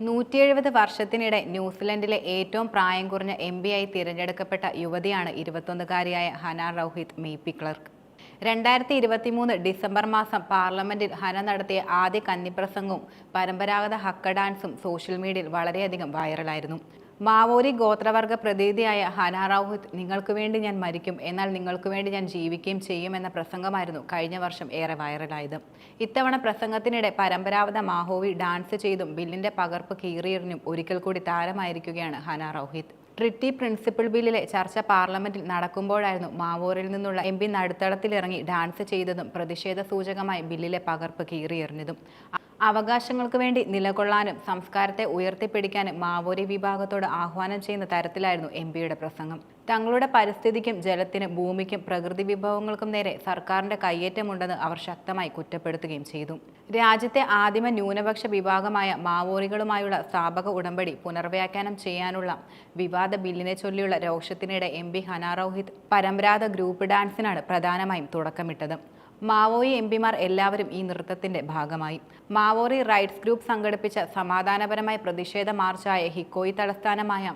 നൂറ്റി എഴുപത് വർഷത്തിനിടെ ന്യൂസിലൻഡിലെ ഏറ്റവും പ്രായം കുറഞ്ഞ എം ആയി തിരഞ്ഞെടുക്കപ്പെട്ട യുവതിയാണ് ഇരുപത്തൊന്നുകാരിയായ ഹന റൌഹിത് മേപ്പി ക്ലർക്ക്. രണ്ടായിരത്തി ഇരുപത്തി മൂന്ന് ഡിസംബർ മാസം പാർലമെന്റിൽ ഹന നടത്തിയ ആദ്യ കന്നിപ്രസംഗവും പരമ്പരാഗത ഹക്ക ഡാൻസും സോഷ്യൽ മീഡിയയിൽ വളരെയധികം വൈറലായിരുന്നു. മാവോരി ഗോത്രവർഗ പ്രതിനിധിയായ ഹന റൌഹിത് നിങ്ങൾക്ക് വേണ്ടി ഞാൻ മരിക്കും. എന്നാൽ നിങ്ങൾക്ക് വേണ്ടി ഞാൻ ജീവിക്കുകയും ചെയ്യുമെന്ന പ്രസംഗമായിരുന്നു കഴിഞ്ഞ വർഷം ഏറെ വൈറലായത്. ഇത്തവണ പ്രസംഗത്തിനിടെ പരമ്പരാഗത മാഹോവി ഡാൻസ് ചെയ്തും ബില്ലിന്റെ പകർപ്പ് കീറിയെറിഞ്ഞും ഒരിക്കൽ കൂടി താരമായിരിക്കുകയാണ് ഹനാ റൌഹിത് ട്രിറ്റി പ്രിൻസിപ്പിൾ ബില്ലിലെ ചർച്ച പാർലമെന്റിൽ നടക്കുമ്പോഴായിരുന്നു മാവോറിൽ നിന്നുള്ള എം പി നടുത്തളത്തിലിറങ്ങി ഡാൻസ് ചെയ്തതും പ്രതിഷേധ സൂചകമായി ബില്ലിലെ പകർപ്പ് കീറിയെറിഞ്ഞതും. അവകാശങ്ങൾക്ക് വേണ്ടി നിലകൊള്ളാനും സംസ്കാരത്തെ ഉയർത്തിപ്പിടിക്കാനും മാവോരി വിഭാഗത്തോട് ആഹ്വാനം ചെയ്യുന്ന തരത്തിലായിരുന്നു എം പിയുടെ പ്രസംഗം. തങ്ങളുടെ പരിസ്ഥിതിക്കും ജലത്തിനും ഭൂമിക്കും പ്രകൃതി വിഭവങ്ങൾക്കും നേരെ സർക്കാരിന്റെ കയ്യേറ്റമുണ്ടെന്ന് അവർ ശക്തമായി കുറ്റപ്പെടുത്തുകയും ചെയ്തു. രാജ്യത്തെ ആദിമ ന്യൂനപക്ഷ വിഭാഗമായ മാവോറികളുമായുള്ള സ്ഥാപക ഉടമ്പടി പുനർവ്യാഖ്യാനം ചെയ്യാനുള്ള വിവാദ ബില്ലിനെ ചൊല്ലിയുള്ള രോഷത്തിനിടെ എം പി ഹനാറോഹിത് പരമ്പരാഗത ഗ്രൂപ്പ് ഡാൻസിനാണ് പ്രധാനമായും തുടക്കമിട്ടത്. മാവോയി എം പിമാർ എല്ലാവരും ഈ നൃത്തത്തിന്റെ ഭാഗമായി. മാവോറി റൈറ്റ്സ് ഗ്രൂപ്പ് സംഘടിപ്പിച്ച സമാധാനപരമായ പ്രതിഷേധ മാർച്ചായ ഹിക്കോയി തലസ്ഥാനമായ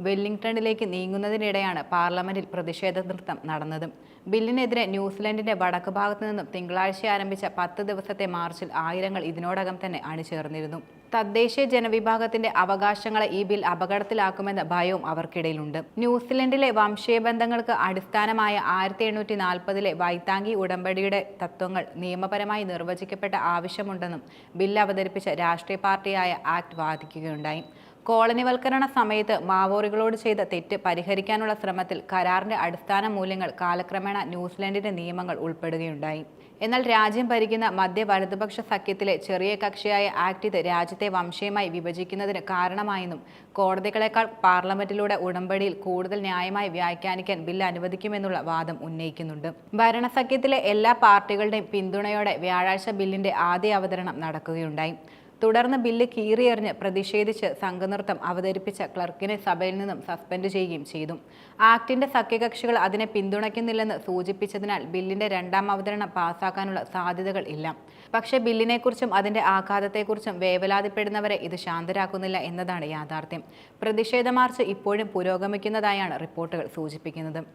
വെല്ലിംഗ്ടണിലേക്ക് നീങ്ങുന്നതിനിടെയാണ് പാർലമെന്റിൽ പ്രതിഷേധ നൃത്തം നടന്നത്. ബില്ലിനെതിരെ ന്യൂസിലൻഡിന്റെ വടക്ക് ഭാഗത്തു നിന്നും തിങ്കളാഴ്ച ആരംഭിച്ച പത്ത് ദിവസത്തെ മാർച്ചിൽ ആയിരങ്ങൾ ഇതിനോടകം തന്നെ അണിചേർന്നിരുന്നു. തദ്ദേശീയ ജനവിഭാഗത്തിന്റെ അവകാശങ്ങളെ ഈ ബിൽ അപകടത്തിലാക്കുമെന്ന ഭയവും അവർക്കിടയിലുണ്ട്. ന്യൂസിലൻഡിലെ വംശീയ ബന്ധങ്ങൾക്ക് അടിസ്ഥാനമായ ആയിരത്തി എണ്ണൂറ്റി നാൽപ്പതിലെ വൈത്താങ്കി ഉടമ്പടിയുടെ തത്വങ്ങൾ നിയമപരമായി നിർവചിക്കപ്പെട്ട ആവശ്യമുണ്ടെന്നും ബിൽ അവതരിപ്പിച്ച രാഷ്ട്രീയ പാർട്ടിയായ ആക്ട് വാദിക്കുകയുണ്ടായി. കോളനിവൽക്കരണ സമയത്ത് മാവോറികളോട് ചെയ്ത തെറ്റ് പരിഹരിക്കാനുള്ള ശ്രമത്തിൽ കരാറിന്റെ അടിസ്ഥാന മൂല്യങ്ങൾ കാലക്രമേണ ന്യൂസിലൻഡിന്റെ നിയമങ്ങൾ ഉൾപ്പെടുകയുണ്ടായി. എന്നാൽ രാജ്യം ഭരിക്കുന്ന മധ്യ വലതുപക്ഷ സഖ്യത്തിലെ ചെറിയ കക്ഷിയായ ആക്ട് ഇത് രാജ്യത്തെ വംശീയമായി വിഭജിക്കുന്നതിന് കാരണമായെന്നും കോടതികളെക്കാൾ പാർലമെന്റിലൂടെ ഉടമ്പടിയിൽ കൂടുതൽ ന്യായമായി വ്യാഖ്യാനിക്കാൻ ബില്ല് അനുവദിക്കുമെന്നുള്ള വാദം ഉന്നയിക്കുന്നുണ്ട്. ഭരണസഖ്യത്തിലെ എല്ലാ പാർട്ടികളുടെയും പിന്തുണയോടെ വ്യാഴാഴ്ച ബില്ലിന്റെ ആദ്യ അവതരണം നടക്കുകയുണ്ടായി. തുടർന്ന് ബില്ല് കീറിയെറിഞ്ഞ് പ്രതിഷേധിച്ച് സംഘനൃത്തം അവതരിപ്പിച്ച ക്ലർക്കിനെ സഭയിൽ നിന്നും സസ്പെൻഡ് ചെയ്യുകയും ചെയ്തു. ആക്ടിന്റെ സഖ്യകക്ഷികൾ അതിനെ പിന്തുണയ്ക്കുന്നില്ലെന്ന് സൂചിപ്പിച്ചതിനാൽ ബില്ലിന്റെ രണ്ടാം അവതരണം പാസാക്കാനുള്ള സാധ്യതകൾ ഇല്ല. പക്ഷേ ബില്ലിനെക്കുറിച്ചും അതിന്റെ ആഘാതത്തെക്കുറിച്ചും വേവലാതിപ്പെടുന്നവരെ ഇത് ശാന്തരാക്കുന്നില്ല എന്നതാണ് യാഥാർത്ഥ്യം. പ്രതിഷേധ മാർച്ച് ഇപ്പോഴും പുരോഗമിക്കുന്നതായാണ് റിപ്പോർട്ടുകൾ സൂചിപ്പിക്കുന്നത്.